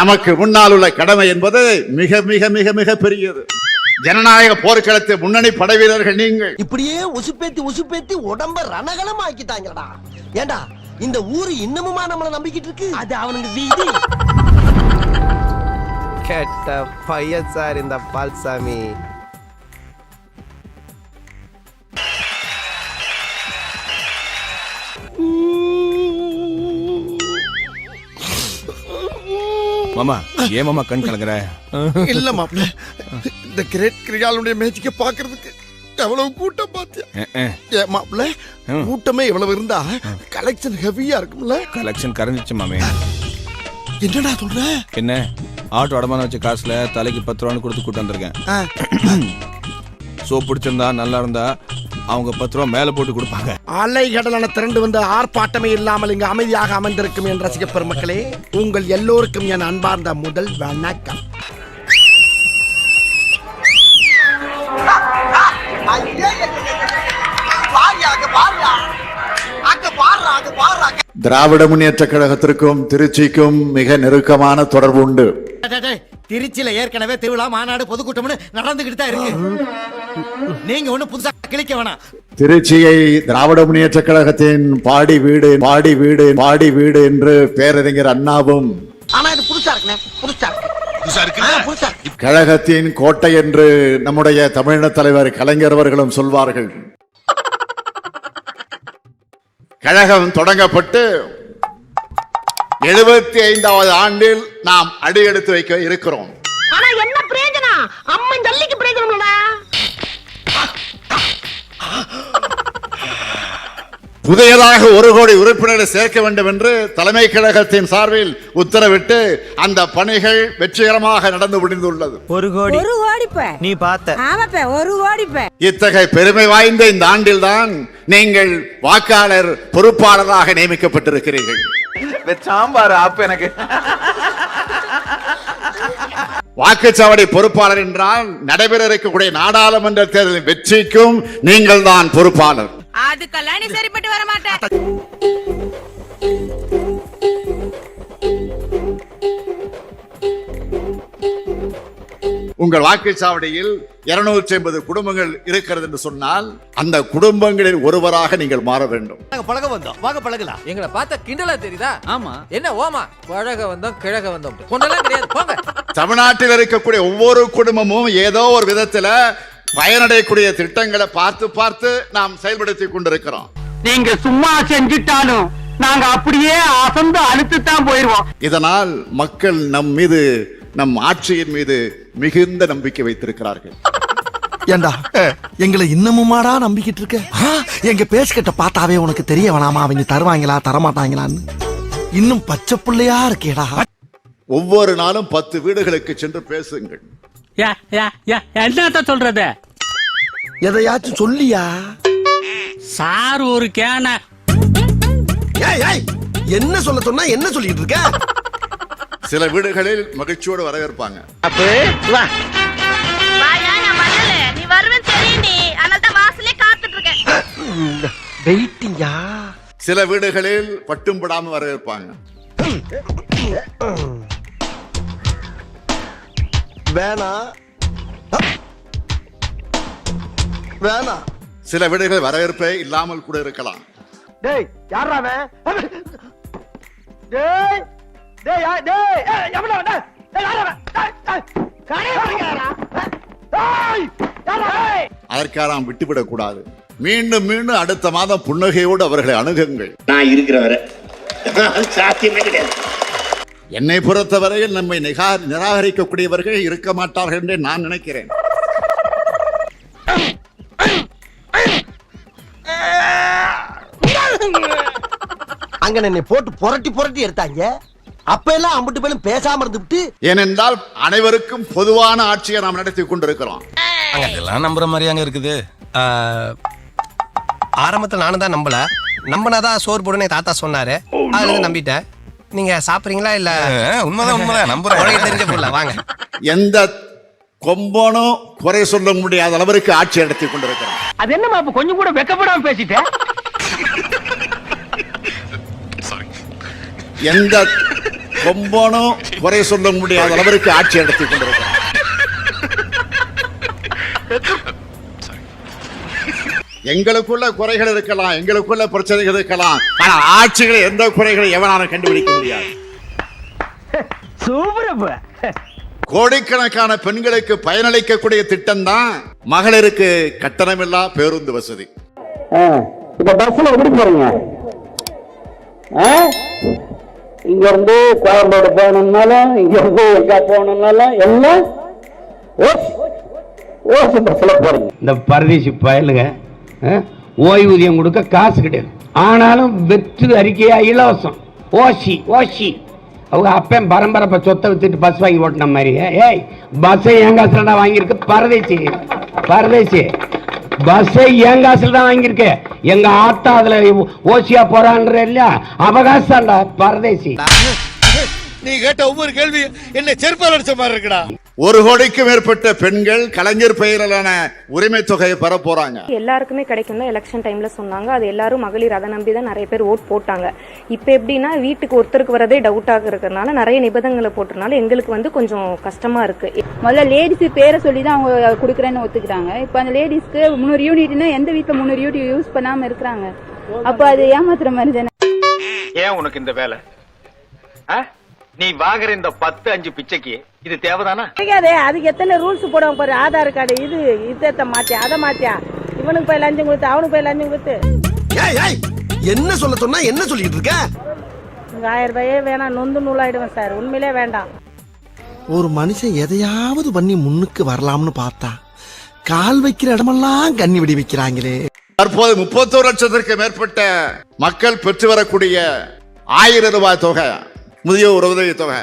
நமக்கு முன்னால் உள்ள கடமை என்பது மிக மிக மிக மிக பெரியது. ஜனநாயக போர்க்களத்தை முன்னணி படை வீரர்கள் நீங்கள். இப்படியே உசுப்பேத்தி உசுப்பேத்தி உடம்ப ரணகலம் ஆக்கிட்டாங்கடா ஏண்டா இந்த ஊரு இன்னமுமா நம்மள நம்பிக்கிட்டு இருக்கு? அது அவனுக்கு வீதி. கெட்ட பையன் சார் இந்த பால்சாமி. மாமா ஏன் மாமா கண் கலங்குற? இல்ல மாப்ள இந்த கிரேட் கிரியாலுடைய மேட்சிக்க பாக்குறதுக்கு எவ்வளவு கூட்டம் அஹ். ஏ மாப்ள கூட்டமே இவ்வளவு இருந்தா கலெக்ஷன் ஹெவியா இருக்கும்ல? கலெக்ஷன் கரைஞ்சிச்சு மாமே. என்னடா சொல்ற? என்ன? ஆட்டோ அடமான வச்ச காசுல தலைக்கு பத்து ரூபான்னு கொடுத்து கூட்டு வந்திருக்கேன். ஆ, சோ பிடிச்சிருந்தா நல்லா இருந்தா அவங்க பத்து ரூபா மேல போட்டு கொடுப்பாங்க. அலை கடலான திரண்டு வந்த ஆர்ப்பாட்டமே இல்லாமல் இங்கு அமைதியாக அமர்ந்திருக்கும் என் ரசிக பெருமக்களே உங்கள் எல்லோருக்கும் என் அன்பார்ந்த முதல் வணக்கம். திராவிட முன்னேற்ற கழகத்திற்கும் திருச்சிக்கும் மிக நெருக்கமான தொடர்பு உண்டு. திருச்சியில ஏற்கனவே திருவிழா மாநாடு பொதுக்கூட்டம்னு நடந்துகிட்டு தான் இருக்கு நீங்க ஒண்ணு புதுசா கிளிக்க வேணாம். திருச்சியை திராவிட முன்னேற்ற கழகத்தின் பாடி வீடு பாடி வீடு பாடி வீடு என்று பேரறிஞர் அண்ணாவும். ஆனா இது புதுசா இருக்குண்ணே புதுசா இருக்கு. கழகத்தின் கோட்டை என்று நம்முடைய தமிழின தலைவர் கலைஞர் அவர்களும் சொல்வார்கள். கழகம் தொடங்கப்பட்டு எழுபத்தி ஐந்தாவது ஆண்டில் நாம் அடியெடுத்து வைக்க இருக்கிறோம். புதியதாக ஒரு கோடி உறுப்பினரை சேர்க்க வேண்டும் என்று தலைமை கழகத்தின் சார்பில் உத்தரவிட்டு அந்த பணிகள் வெற்றிகரமாக நடந்து முடிந்துள்ளது. ஒரு கோடி. ஒரு கோடிப்ப. நீ பார்த்த. ஆமாப்ப ஒரு கோடிப்ப. இத்தகைய பெருமை வாய்ந்த இந்த ஆண்டில்தான் நீங்கள் வாக்காளர் பொறுப்பாளராக நியமிக்கப்பட்டிருக்கிறீர்கள். சாம்பார் ஆப் எனக்கு. வாக்குச்சாவடி பொறுப்பாளர் என்றால் நடைபெற இருக்கக்கூடிய நாடாளுமன்ற தேர்தலின் வெற்றிக்கும் நீங்கள் தான் பொறுப்பாளர். அதுக்கெல்லாம் நீ சரிப்பட்டு வர மாட்ட. உங்கள் வாக்குச்சாவடியில் இருநூற்றி ஐம்பது குடும்பங்கள் இருக்கிறது என்று சொன்னால் அந்த குடும்பங்களில் ஒருவராக நீங்கள் மாற வேண்டும். நாங்க பழக வந்தோம். வாங்க பழகலாம். எங்களை பார்த்தா கிண்டலா தெரியுதா? ஆமா. என்ன ஓமா? பழக வந்தோம் கிழக வந்தோம். கொண்டெல்லாம் கிடையாது. போங்க. தமிழ்நாட்டில் இருக்கக்கூடிய ஒவ்வொரு குடும்பமும் ஏதோ ஒரு விதத்துல பயனடையக்கூடிய திட்டங்களை பார்த்து பார்த்து நாம் செயல்படுத்தி கொண்டிருக்கிறோம். நீங்க சும்மா செஞ்சுட்டாலும் நாங்க அப்படியே அசந்து அழுத்து தான் போயிருவோம். இதனால் மக்கள் நம் மீது நம் ஆட்சியின் மீது மிகுந்த நம்பிக்கை வைத்திருக்கிறார்கள். ஏண்டா எங்களை இன்னமுமாடா நம்பிக்கிட்டு இருக்க? எங்க பேசிக்கிட்ட பார்த்தாவே உனக்கு தெரிய வேணாமா? அவங்க தருவாங்களா தரமாட்டாங்களான்னு. இன்னும் பச்சை பிள்ளையா இருக்கேடா. ஒவ்வொரு நாளும் பத்து வீடுகளுக்கு சென்று பேசுங்கள். என்னத்த சொல்றது? எதையாச்சும் சொல்லியா? சார் ஒரு கேன. ஏய் ஏய் என்ன சொல்ல சொன்னா என்ன சொல்லிட்டு இருக்க? சில வீடுகளில் மகிழ்ச்சியோடு வரவேற்பாங்க. காத்துட்டு இருக்கேன். வெயிட்டிங்கா? சில வீடுகளில் பட்டும் படாம வரவேற்பாங்க. வேணா. வேணா. சில வீடுகள் வரவேற்பே இல்லாமல் கூட இருக்கலாம். டேய் யாரா அவன்? டேய் டேய் யா- டேய் அவன்? டேய், யாரா? அதற்காக நாம் விட்டுவிடக் கூடாது. மீண்டும் மீண்டும் அடுத்த மாதம் புன்னகையோடு அவர்களை அணுகுங்கள். நான் இருக்கிற வரை. சாத்தியமே கிடையாது. என்னை பொறுத்தவரையில் நம்மை நிகா- நிராகரிக்கக்கூடியவர்கள் இருக்க மாட்டார்கள் என்று நான் நினைக்கிறேன். அங்க என்னை போட்டு புரட்டி புரட்டி எடுத்தாங்க. அப்ப எல்லாம் அம்பிட்டு பேரும் பேசாம இருந்துவிட்டு ஏனென்றால் அனைவருக்கும் பொதுவான ஆட்சியை நாம் நடத்தி கொண்டிருக்கிறோம். இதெல்லாம் நம்புற மாதிரி அங்க இருக்குது. ஆரம்பத்துல நானும் தான் நம்பல. நம்பினாதான் சோறு போடுன்னு தாத்தா சொன்னாரு. அதுல இருந்து நம்பிட்டேன். நீங்க சாப்பிடுறீங்களா இல்ல? உண்மைதான் உண்மைதான். நம்புறேன். தெரிஞ்ச பொருளா? வாங்க. எந்த கொம்பனும் குறை சொல்ல முடியாத அளவிற்கு ஆட்சி நடத்தி கொண்டிருக்கிறோம். அது என்னமா கொஞ்சம் கூட வெக்கப்படாம பேசிட்டேன் எந்த கொம்பனும் குறை சொல்ல முடியாத அளவிற்கு ஆட்சி நடத்தி கொண்டிருக்கிறார். எங்களுக்குள்ள குறைகள் இருக்கலாம் எங்களுக்குள்ள பிரச்சனைகள் இருக்கலாம் ஆனால் ஆட்சிகளை எந்த குறைகளை எவனாலும் கண்டுபிடிக்க முடியாது. சூப்பரப்ப. கோடிக்கணக்கான பெண்களுக்கு பயனளிக்கக்கூடிய திட்டம் தான் மகளிருக்கு கட்டணமில்லா பேருந்து வசதி. இப்ப பஸ்ல எப்படி போறீங்க. இங்க இருந்து கோயம்பேடு போகணும்னாலும் இங்க இருந்து போகணும்னாலும் எல்லாம் ஓஸ் ஓஸ் பஸ்ல இந்த பரதேசி பயலுங்க ஓய்வூதியம் கொடுக்க காசு கிடையாது. ஆனாலும் வெற்று அறிக்கையா இலவசம். ஓசி ஓசி. அவங்க அப்பன் பரம்பரை சொத்தை வித்துட்டு பஸ் வாங்கி ஓட்டின மாதிரி ஏய் பஸ்ஸை என் காசுலடா வாங்கியிருக்கு பரதேசி. பரதேசி. பஸ்ஸை என் காசுல தான் வாங்கியிருக்க? எங்க ஆத்தா அதுல ஓசியா போறான்ற இல்லையா? அவகாசம்டா பரதேசி. நீ கேட்ட ஒவ்வொரு கேள்வி என்ன செருப்பால் அடிச்ச மாதிரி இருக்குடா. ஒரு கோடிக்கும் மேற்பட்ட பெண்கள் கலைஞர் பெயரிலான உரிமை தொகையை பெற போறாங்க. எல்லாருக்குமே கிடைக்கும் தான் எலெக்ஷன் டைம்ல சொன்னாங்க. அது எல்லாரும் மகளிர் அதை நம்பி தான் நிறைய பேர் ஓட் போட்டாங்க. இப்போ எப்படின்னா வீட்டுக்கு ஒருத்தருக்கு வரதே டவுட்டாக இருக்கிறதுனால நிறைய நிபந்தனைகளை போட்டனால எங்களுக்கு வந்து கொஞ்சம் கஷ்டமா இருக்கு. முதல்ல லேடிஸ் பேரை சொல்லி தான் அவங்க கொடுக்குறேன்னு ஒத்துக்கிறாங்க இப்போ அந்த லேடிஸ்க்கு முந்நூறு யூனிட்னா எந்த வீட்டில் முந்நூறு யூனிட் யூஸ் பண்ணாம இருக்கிறாங்க? அப்போ அது ஏமாத்துற மாதிரி தானே? ஏன் உனக்கு இந்த வேலை? நீ வாங்குற இந்த பத்து அஞ்சு பிச்சைக்கு இது தேவைதானா? கிடைக்காதே அதுக்கு எத்தனை ரூல்ஸ் போடுவாங்க பாரு ஆதார் கார்டு இது இதை மாத்தியா அதை மாத்தியா? இவனுக்கு போய் லஞ்சம் கொடுத்து அவனுக்கு போய் லஞ்சம் கொடுத்து. ஏய் ஏய் என்ன சொல்ல சொன்னா என்ன சொல்லிட்டு இருக்க? உங்க ஆயிரம் ரூபாயே வேணாம் நொந்து நூலாயிடுவேன் சார் உண்மையிலே வேண்டாம். ஒரு மனுஷன் எதையாவது பண்ணி முன்னுக்கு வரலாம்னு பார்த்தா கால் வைக்கிற இடமெல்லாம் கண்ணி விடி வைக்கிறாங்களே. தற்போது முப்பத்தோரு லட்சத்திற்கு மேற்பட்ட மக்கள் பெற்று வரக்கூடிய ஆயிரம் ரூபாய் தொகை. முதியோர் உதவி தொகை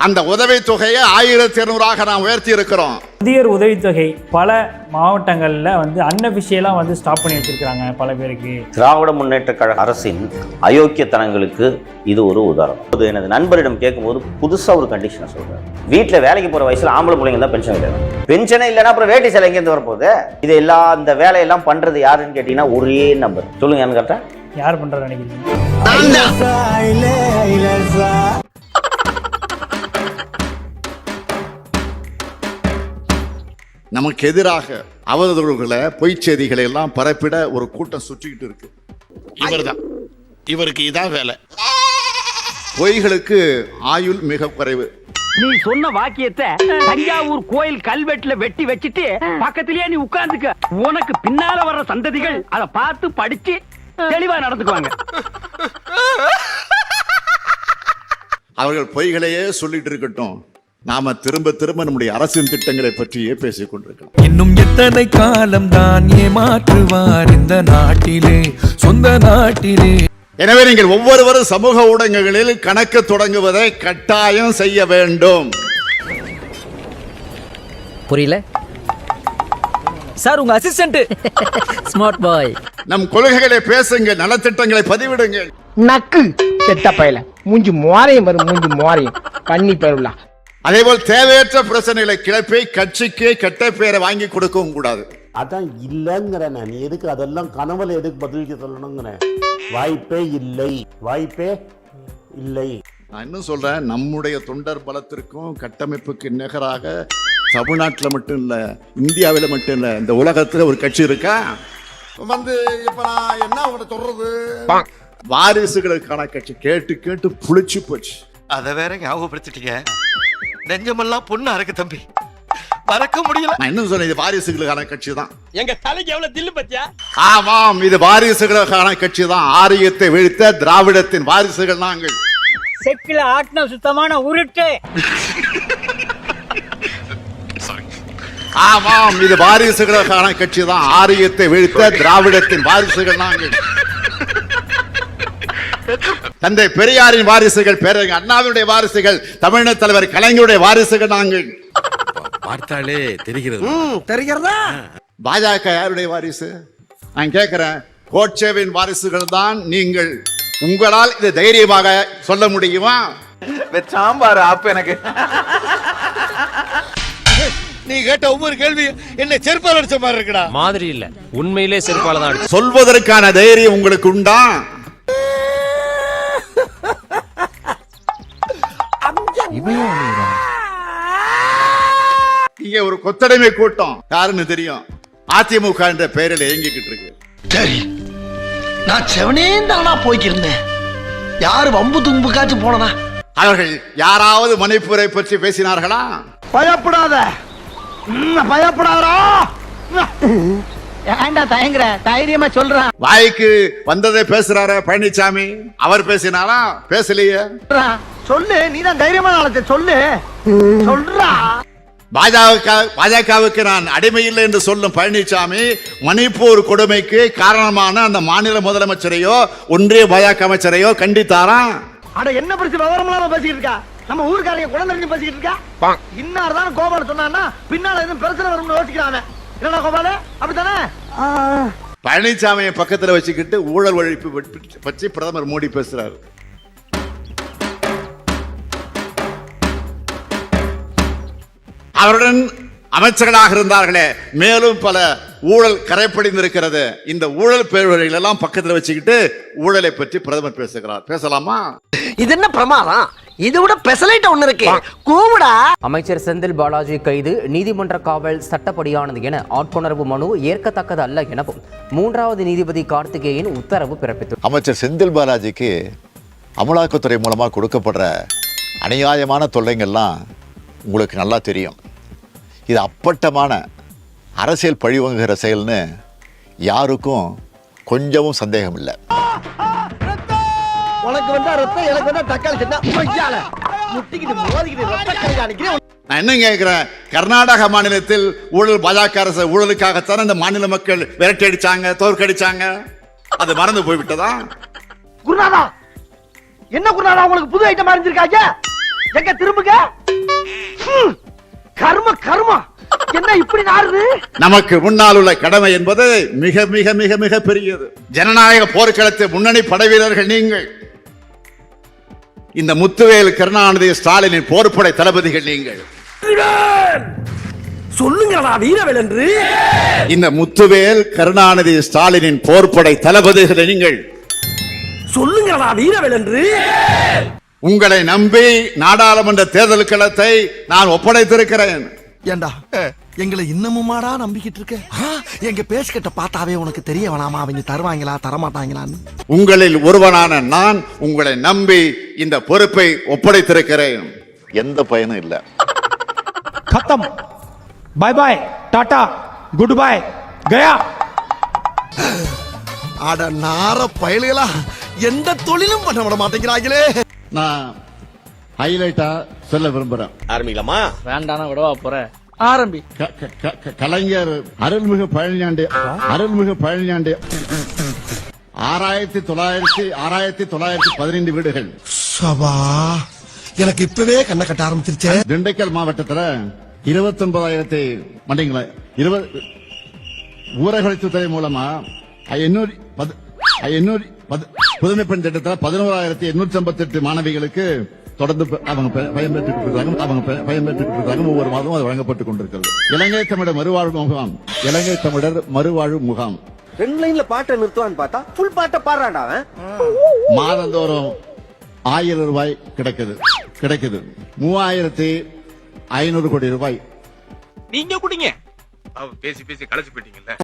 அந்த உதவி தொகையை ஆயிரத்தி இருநூறாக நாம் உயர்த்தி இருக்கிறோம் முதியோர் உதவித்தொகை பல மாவட்டங்களில் வந்து அன்அபிஷியலாக வந்து ஸ்டாப் பண்ணி வச்சிருக்காங்க பல பேருக்கு. திராவிட முன்னேற்ற கழக அரசின் அயோக்கியத்தனங்களுக்கு இது ஒரு உதாரணம். அது எனது நண்பரிடம் கேட்கும்போது புதுசா ஒரு கண்டிஷனை சொல்றாரு. வீட்டுல வேலைக்கு போற வயசுல ஆம்பளை பிள்ளைங்க தான் பென்ஷன் கிடையாது பென்ஷனே இல்லைன்னா அப்புறம் வேட்டி சேலை எங்கேருந்து வரப்போகுது? இது எல்லா இந்த வேலையெல்லாம் பண்றது யாருன்னு கேட்டீங்கன்னா ஒரே நம்பர் சொல்லுங்க யாருன்னு கேட்டா? யார் பண்ணுறது நினைக்கிறீங்க? நமக்கு எதிராக அவதூறுகளை பொய்ச் செய்திகளை எல்லாம் பரப்பிட ஒரு கூட்டம் சுற்றிக்கிட்டு இருக்கு. இவர்தான். இவருக்கு இதான் வேலை. பொய்களுக்கு ஆயுள் மிக குறைவு. நீ சொன்ன வாக்கியத்தை தஞ்சாவூர் கோயில் கல்வெட்டுல வெட்டி வச்சிட்டு பக்கத்திலேயே நீ உட்கார்ந்துக்க. உனக்கு பின்னால வர்ற சந்ததிகள் அதை பார்த்து படிச்சு தெளிவா நடந்துக்குவாங்க. அவர்கள் பொய்களையே சொல்லிட்டு இருக்கட்டும். நாம திரும்ப திரும்ப நம்முடைய அரசின் திட்டங்களை பற்றியே பேசிக் கொண்டிருக்கலாம் இன்னும் எத்தனை காலம் தான் ஏமாற்றுவார் இந்த நாட்டிலே சொந்த நாட்டிலே? எனவே நீங்கள் ஒவ்வொருவரும் சமூக ஊடகங்களில் கணக்கு தொடங்குவதை கட்டாயம் செய்ய வேண்டும். புரியல? சார் உங்க அசிஸ்டன்ட் ஸ்மார்ட் பாய் நம் கொள்கைகளை பேசுங்கள் நலத்திட்டங்களை பதிவிடுங்கள். நக்கு. செத்த பயல. மூஞ்சி மோரையும் வரும் மூஞ்சி மோரையும் கண்ணி பெருளா அதேபோல் தேவையற்ற பிரச்சனைகளை கிளப்பி கட்சிக்கு கெட்ட பெயரை வாங்கி கொடுக்கவும் கூடாது. அதான் இல்லைங்கிறேன் நீ எதுக்கு அதெல்லாம் கனவுல எதுக்கு பதிலுக்கு சொல்லணுங்கிறேன்? வாய்ப்பே இல்லை. வாய்ப்பே இல்லை. நான் இன்னும் சொல்றேன் நம்முடைய தொண்டர் பலத்திற்கும் கட்டமைப்புக்கு நிகராக தமிழ்நாட்டில் மட்டும் இல்ல இந்தியாவில் மட்டும் இல்ல இந்த உலகத்துல ஒரு கட்சி இருக்கா? வந்து இப்ப நான் என்ன உங்களை சொல்றது? வாரிசுகளுக்கான கட்சி. கேட்டு கேட்டு புளிச்சு போச்சு. அத வேற ஞாபகப்படுத்திட்டீங்க. நெஞ்சமெல்லாம் பொண்ணா இருக்கு தம்பி. மறக்க முடியல. நான் இன்னும் சொல்றேன் இது வாரிசுகளுக்கான கட்சி தான் எங்க தலைக்கு எவ்வளவு தில்லு பத்தியா? ஆமாம் இது வாரிசுகளுக்கான கட்சி தான் ஆரியத்தை வீழ்த்த திராவிடத்தின் வாரிசுகள் நாங்கள். செக்கில ஆட்டின சுத்தமான உருட்டு. ஆமாம் இது வாரிசுகளுக்கான கட்சி தான் ஆரியத்தை வீழ்த்த திராவிடத்தின் வாரிசுகள் நாங்கள். தந்தை பெரியாரின் வாரிசுகள் பேரறிஞர் அண்ணாவினுடைய வாரிசுகள் தமிழக தலைவர் கலைஞருடைய வாரிசுகள் நாங்கள். பார்த்தாலே தெரிகிறது. தெரிகிறதா? பாஜக யாருடைய வாரிசு? நான் கேட்கிறேன் கோட்சேவின் வாரிசுகள் தான் நீங்கள். உங்களால் இதை தைரியமாக சொல்ல முடியுமா? சாம்பார் ஆப்பு எனக்கு. நீ கேட்ட ஒவ்வொரு கேள்வி என்ன செருப்பால் அடிச்ச மாதிரி இருக்குடா. மாதிரி இல்ல. உண்மையிலே செருப்பால தான் சொல்வதற்கான தைரியம் உங்களுக்கு உண்டா? இவையே இங்க ஒரு கொத்தடைமை கூட்டம். யாருன்னு தெரியும்? அதிமுக என்ற பெயரில் இயங்கிக்கிட்டு இருக்கு. சரி. நான் செவனேந்தானா போய்க்கிருந்தேன். யாரு வம்பு தும்பு தும்புக்காச்சும் போனனா அவர்கள் யாராவது மணிப்பூரை பற்றி பேசினார்களா? பயப்படாத. பயப்படாதா ஏண்டா தயங்குற? தைரியமா சொல்றான் வாய்க்கு வந்ததை பேசுறாரு பழனிசாமி அவர் பேசினாரா? பேசலையே. சொல்லு நீ தான் தைரியமான ஆளத்தை சொல்லு. சொல்றா. பாஜக பாஜகவுக்கு நான் அடிமை இல்லை என்று சொல்லும் பழனிசாமி மணிப்பூர் கொடுமைக்கு காரணமான அந்த மாநில முதலமைச்சரையோ ஒன்றிய பாஜக அமைச்சரையோ கண்டித்தாரா? அட என்ன பிரச்சனை விவரம் இல்லாம பேசிக்கிட்டு இருக்கா? நம்ம ஊருக்காரங்க குழந்தை பேசிக்கிட்டு இருக்கா? இன்னார் தான் கோபால சொன்னான்னா பின்னால எதுவும் பிரச்சனை வரும்னு யோசிக்கிறாங்க என்னடா கோபால? அப்படித்தானே? பழனிசாமியை பக்கத்துல வச்சுக்கிட்டு ஊழல் ஒழிப்பு பற்றி பிரதமர் மோடி பேசுறாரு. அவருடன் அமைச்சர்களாக இருந்தார்களே. மேலும் பல ஊழல் கரைப்படிந்திருக்கிறது. இந்த ஊழல் பேர்வழிகள் எல்லாம் பக்கத்துல வச்சுக்கிட்டு ஊழலை பற்றி பிரதமர் பேசுகிறார். பேசலாமா? இது என்ன பிரமாதம்? இது விட பெசலைட் ஒண்ணு இருக்கு. கூவுடா. அமைச்சர் செந்தில் பாலாஜி கைது நீதிமன்ற காவல் சட்டப்படியானது என ஆட்கொணர்வு மனு ஏற்கத்தக்கது அல்ல எனவும் மூன்றாவது நீதிபதி கார்த்திகேயன் உத்தரவு பிறப்பித்து அமைச்சர் செந்தில் பாலாஜிக்கு அமலாக்கத்துறை மூலமாக கொடுக்கப்படுற அநியாயமான தொல்லைங்கள்லாம் உங்களுக்கு நல்லா தெரியும். இது அப்பட்டமான அரசியல் பழிவாங்குகிற செயல்னு யாருக்கும் கொஞ்சமும் சந்தேகம் இல்லை. உனக்கு வந்தா ரத்தம் எனக்கு வந்தா தக்காளி நான் என்ன கேட்கிறேன் கர்நாடக மாநிலத்தில் ஊழல் பாஜக அரசு ஊழலுக்காகத்தான் இந்த மாநில மக்கள் விரட்டி அடிச்சாங்க தோற்கடிச்சாங்க? அது மறந்து போய்விட்டதா? குருநாதா என்ன குருநாதா உங்களுக்கு புது ஐட்டம் அறிஞ்சிருக்காங்க? எங்க திரும்புங்க? கர்ம கர்மா. என்ன இப்படி நாறுது? நமக்கு முன்னால் உள்ள கடமை என்பது மிக மிக மிக மிக பெரியது. ஜனநாயக போர்க்களத்தை முன்னணி படை வீரர்கள் நீங்கள். இந்த முத்துவேல் கருணாநிதி ஸ்டாலினின் போர்ப்படை தளபதிகள் நீங்கள். சொல்லுங்கடா வீரவேல் என்று. இந்த முத்துவேல் கருணாநிதி ஸ்டாலினின் போர்ப்படை தளபதிகள் நீங்கள். சொல்லுங்கடா வீரவேல் என்று. உங்களை நம்பி நாடாளுமன்ற தேர்தல் களத்தை நான் ஒப்படைத்திருக்கிறேன். ஏண்டா? எங்களை இன்னமுமாடா நம்பிக்கிட்டு இருக்க? எங்க பேசிக்கிட்ட பார்த்தாவே உனக்கு தெரிய வேணாமா? அவங்க தருவாங்களா தரமாட்டாங்களான்னு? உங்களில் ஒருவனான நான் உங்களை நம்பி இந்த பொறுப்பை ஒப்படைத்திருக்கிறேன். எந்த பயனும் இல்ல. கத்தம். Bye bye tata good bye Gaya அட நார பயல்களா எந்த தொழிலும் பண்ண விட மாட்டேங்கிறாங்களே நான் ஹைலைட்டா சொல்ல விரும்புறேன். ஆரம்பிக்கலாமா? வேண்டானா விடவா போற. ஆரம்பி. க- க- க- க- கலைஞர் அருள்மிகு பழனியாண்டி அருள்மிகு பழனியாண்டி. ஆறாயிரத்தி தொள்ளாயிரத்தி ஆறாயிரத்தி தொள்ளாயிரத்தி பதினைந்து வீடுகள். சபா எனக்கு இப்பவே கண்ணை கட்ட ஆரம்பிச்சிருச்சே. திண்டுக்கல் மாவட்டத்துல இருபத்தி ஒன்பதாயிரத்தி மண்டிங்களா இருபது ஊரகத்துறை மூலமா எண்ணூறு பது- எண்ணூறு பது- புதுமை பெண் திட்டத்தில் பதினோராயிரத்தி எண்ணூற்றி ஐம்பத்தி எட்டு மாணவிகளுக்கு தொடர்ந்து அவங்க பயன்பெற்றுக் கொண்டிருக்கிறாங்க. அவங்க பயன்பெற்றுக் கொண்டிருக்கிறாங்க. ஒவ்வொரு மாதமும் அது வழங்கப்பட்டுக் கொண்டிருக்கிறது. இலங்கை தமிழர் மறுவாழ்வு முகாம். இலங்கை தமிழர் மறுவாழ்வு முகாம். ரெண்டு லைன்ல பாட்டை நிறுத்துவான்னு பார்த்தா ஃபுல் பாட்டை பாடுறான்டா அவன். மாதந்தோறும் ஆயிரம் ரூபாய் கிடைக்குது. கிடைக்குது. மூவாயிரத்தி ஐநூறு கோடி ரூபாய். நீங்க குடிங்க. பேசி பேசி களைச்சு போயிட்டீங்கல்ல.